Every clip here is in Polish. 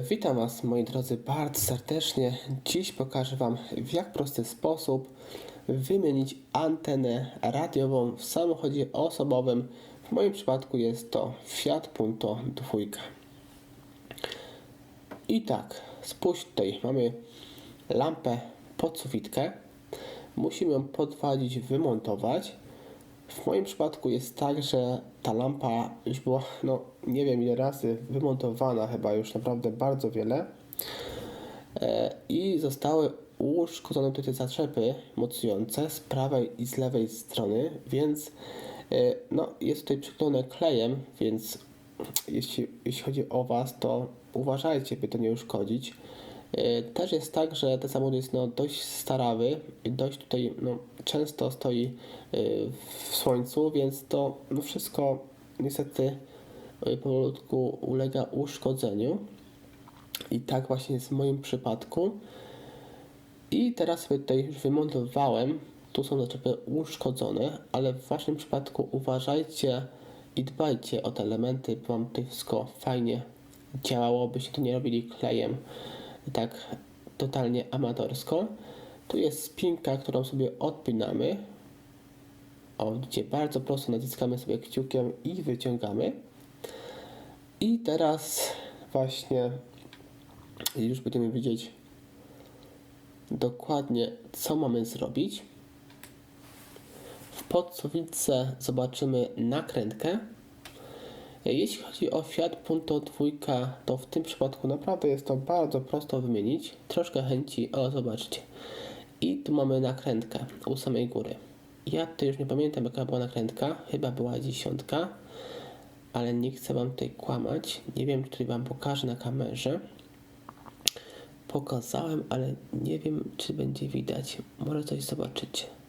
Witam Was moi drodzy bardzo serdecznie. Dziś pokażę Wam w jak prosty sposób wymienić antenę radiową w samochodzie osobowym. W moim przypadku jest to Fiat Punto 2. I tak, spójrz tutaj, mamy lampę pod sufitkę. Musimy ją podwadzić, wymontować. W moim przypadku jest tak, że ta lampa już była, no nie wiem ile razy wymontowana, chyba już naprawdę bardzo wiele. E, I zostały uszkodzone tutaj te zatrzepy mocujące z prawej i z lewej strony, więc e, no, jest tutaj przyklejone klejem, więc jeśli, jeśli chodzi o Was, to uważajcie, by to nie uszkodzić. E, Też jest tak, że ten samochód jest no, dość starawy dość tutaj no, często stoi e, w słońcu, więc to no, wszystko niestety e, powolutku ulega uszkodzeniu. I tak właśnie jest w moim przypadku. I teraz sobie tutaj już wymontowałem. Tu są zaczepy uszkodzone, ale w Waszym przypadku uważajcie i dbajcie o te elementy, by Wam tutaj wszystko fajnie działało, byście to nie robili klejem tak totalnie amatorsko. Tu jest spinka, którą sobie odpinamy. O, gdzie bardzo prosto naciskamy sobie kciukiem i wyciągamy. I teraz właśnie już będziemy wiedzieć dokładnie, co mamy zrobić. W podsuwitce zobaczymy nakrętkę. Jeśli chodzi o Fiat Punto 2, to w tym przypadku naprawdę jest to bardzo prosto wymienić. Troszkę chęci, o zobaczcie. I tu mamy nakrętkę u samej góry. Ja tutaj już nie pamiętam jaka była nakrętka, chyba była dziesiątka, ale nie chcę Wam tutaj kłamać. Nie wiem, czy Wam pokażę na kamerze. Pokazałem, ale nie wiem, czy będzie widać. Może coś zobaczycie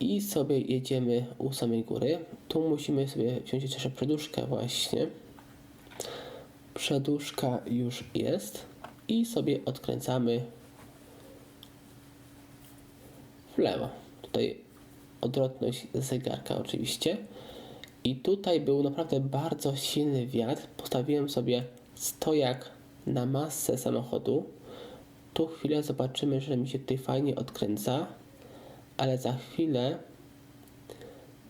i sobie jedziemy u samej góry. Tu musimy sobie wziąć jeszcze przeduszkę właśnie. Przeduszka już jest i sobie odkręcamy w lewo. Tutaj odwrotność zegarka oczywiście. I tutaj był naprawdę bardzo silny wiatr. Postawiłem sobie stojak na masę samochodu. Tu chwilę zobaczymy, że mi się tutaj fajnie odkręca ale za chwilę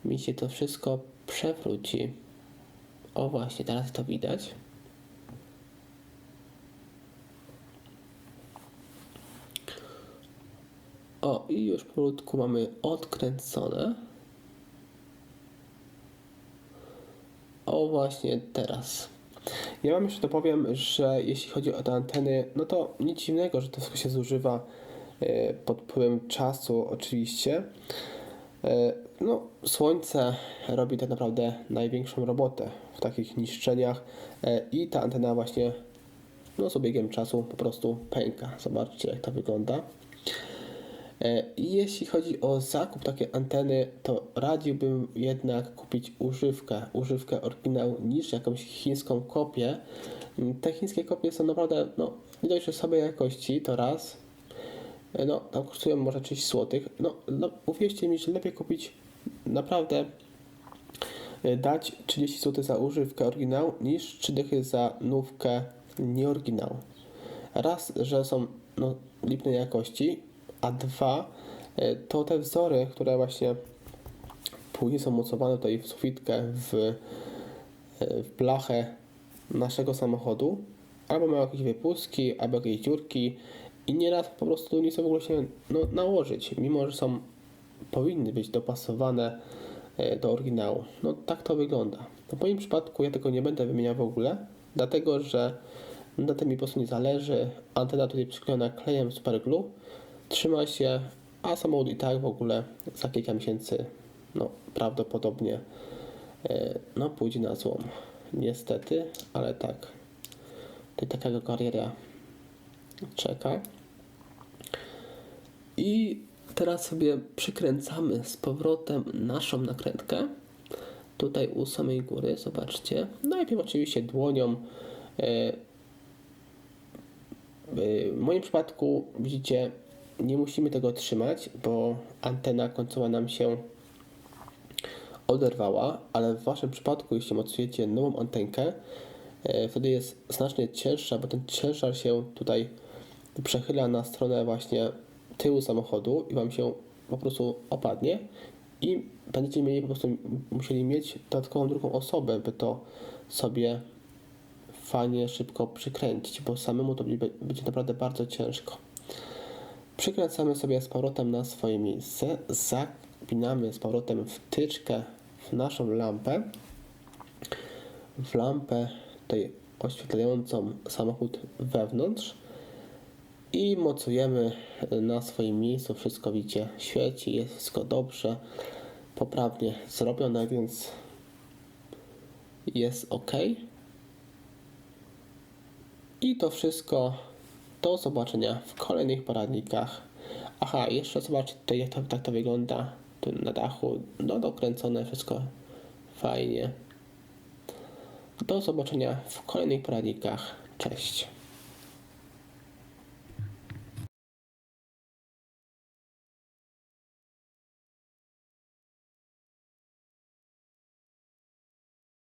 mi się to wszystko przewróci. O właśnie, teraz to widać. O, i już powolutku mamy odkręcone. O, właśnie teraz. Ja Wam jeszcze dopowiem, że jeśli chodzi o te anteny, no to nic dziwnego, że to wszystko się zużywa pod wpływem czasu oczywiście. E, No, słońce robi tak naprawdę największą robotę w takich niszczeniach e, i ta antena właśnie no, z biegiem czasu po prostu pęka. Zobaczcie jak to wygląda. E, I jeśli chodzi o zakup takiej anteny, to radziłbym jednak kupić używkę, używkę oryginał niż jakąś chińską kopię. Mm, Te chińskie kopie są naprawdę, no, nie dość, sobie jakości, to raz. E, No, tam kosztują może 30 zł. No, no, uwierzcie mi, że lepiej kupić naprawdę e, dać 30 zł za używkę oryginał niż 3 dychy za nówkę nieoryginał. Raz, że są no, lipnej jakości, a dwa, e, to te wzory, które właśnie później są mocowane tutaj w sufitkę, w, w blachę naszego samochodu, albo mają jakieś wypustki, albo jakieś dziurki i nieraz po prostu nie chcą w ogóle się no, nałożyć, mimo że są, powinny być dopasowane e, do oryginału. No tak to wygląda. No, w moim przypadku ja tego nie będę wymieniał w ogóle, dlatego że na tym mi po prostu nie zależy. Antena tutaj przyklejona klejem superglue trzyma się, a samochód i tak w ogóle za kilka miesięcy no prawdopodobnie e, no pójdzie na złom. Niestety, ale tak. Tutaj taka kariera czeka. I teraz sobie przykręcamy z powrotem naszą nakrętkę. Tutaj u samej góry, zobaczcie. Najpierw oczywiście dłonią. e, W moim przypadku, widzicie, nie musimy tego trzymać, bo antena końcowa nam się oderwała, ale w Waszym przypadku, jeśli mocujecie nową antenkę, e, wtedy jest znacznie cięższa, bo ten ciężar się tutaj przechyla na stronę właśnie tyłu samochodu i Wam się po prostu opadnie. I będziecie mieli po prostu musieli mieć dodatkową drugą osobę, by to sobie fajnie, szybko przykręcić, bo samemu to będzie- naprawdę bardzo ciężko. Przykręcamy sobie z powrotem na swoje miejsce, zapinamy z powrotem wtyczkę w naszą lampę, w lampę tutaj oświetlającą samochód wewnątrz i mocujemy na swoim miejscu, wszystko widzicie, świeci, jest wszystko dobrze, poprawnie zrobione, więc jest ok. I to wszystko do zobaczenia w kolejnych poradnikach. Aha, jeszcze zobaczcie tutaj jak to, tak to wygląda tu na dachu. No dokręcone wszystko fajnie. Do zobaczenia w kolejnych poradnikach. Cześć.